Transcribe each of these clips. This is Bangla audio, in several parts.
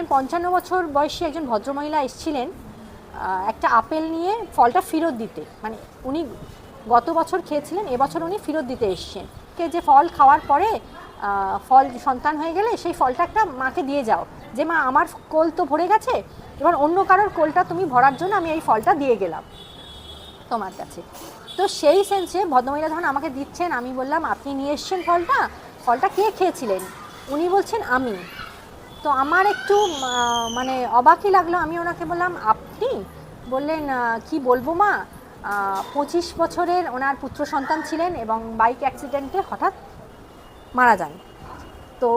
একজন পঞ্চান্ন বছর বয়সী একজন ভদ্রমহিলা এসেছিলেন একটা আপেল নিয়ে ফলটা ফেরত দিতে। মানে উনি গত বছর খেয়েছিলেন, এবছর উনি ফেরত দিতে এসছেন। কে যে ফল খাওয়ার পরে ফল সন্তান হয়ে গেলে সেই ফলটা একটা মাকে দিয়ে যাও। যে মা, আমার কোল তো ভরে গেছে, এবার অন্য কারোর কোলটা তুমি ভরার জন্য আমি এই ফলটা দিয়ে গেলাম তোমার কাছে। তো সেই সেন্সে ভদ্রমহিলা যখন আমাকে দিচ্ছেন, আমি বললাম, আপনি নিয়ে এসছেন ফলটা? ফলটা কে খেয়েছিলেন? উনি বলছেন, আমি। তো আমার একটু মানে অবাকই লাগল। আমি ওনাকে বললাম, আপনি বললেন কি বলব মা? পঁচিশ বছরের ওনার পুত্র সন্তান ছিলেন এবং বাইক অ্যাক্সিডেন্টে হঠাৎ মারা যান। তো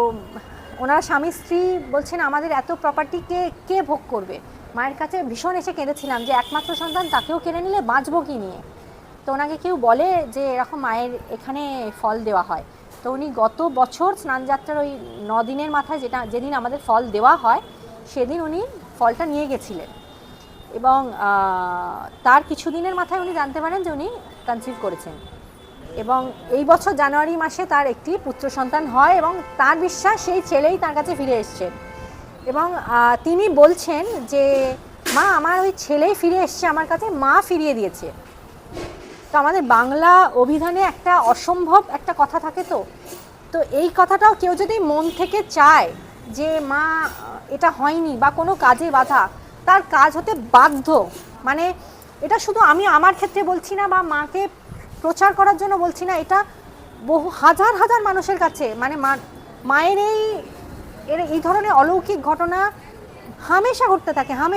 ওনার স্বামী স্ত্রী বলছেন, আমাদের এত প্রপার্টি কে কে ভোগ করবে? মায়ের কাছে ভীষণ এসে কেঁদেছিলাম যে একমাত্র সন্তান তাকেও কেড়ে নিলে বাঁচবো কি নিয়ে? তো ওনাকে কেউ বলে যে এরকম মায়ের এখানে ফল দেওয়া হয়। তো উনি গত বছর স্নানযাত্রার ওই দিনের মাথায় যেটা, যেদিন আমাদের ফল দেওয়া হয়, সেদিন উনি ফলটা নিয়ে গেছিলেন। এবং তার কিছুদিনের মাথায় উনি জানতে পারেন যে উনি কনসিভ করেছেন। এবং এই বছর জানুয়ারি মাসে তার একটি পুত্র সন্তান হয় এবং তার বিশ্বাস সেই ছেলেই তার কাছে ফিরে এসছেন এবং তিনি বলছেন যে, মা, আমার ওই ছেলেই ফিরে এসছে, আমার কাছে মা ফিরিয়ে দিয়েছে। তো আমাদের বাংলা অভিধানে একটা অসম্ভব একটা কথা থাকে তো। তো এই কথাটাও কেউ যদি মন থেকে চায় যে, মা, এটা হয়নি বা কোনো কাজে বাধা, তার কাজ হতে বাধ্য। মানে এটা শুধু আমি আমার ক্ষেত্রে বলছি না বা মাকে প্রচার করার জন্য বলছি না, এটা বহু হাজার হাজার মানুষের কাছে। মানে মা- মায়ের এই, এর এই ধরনের অলৌকিক ঘটনা হামেশা ঘটতে থাকে, হামেশা।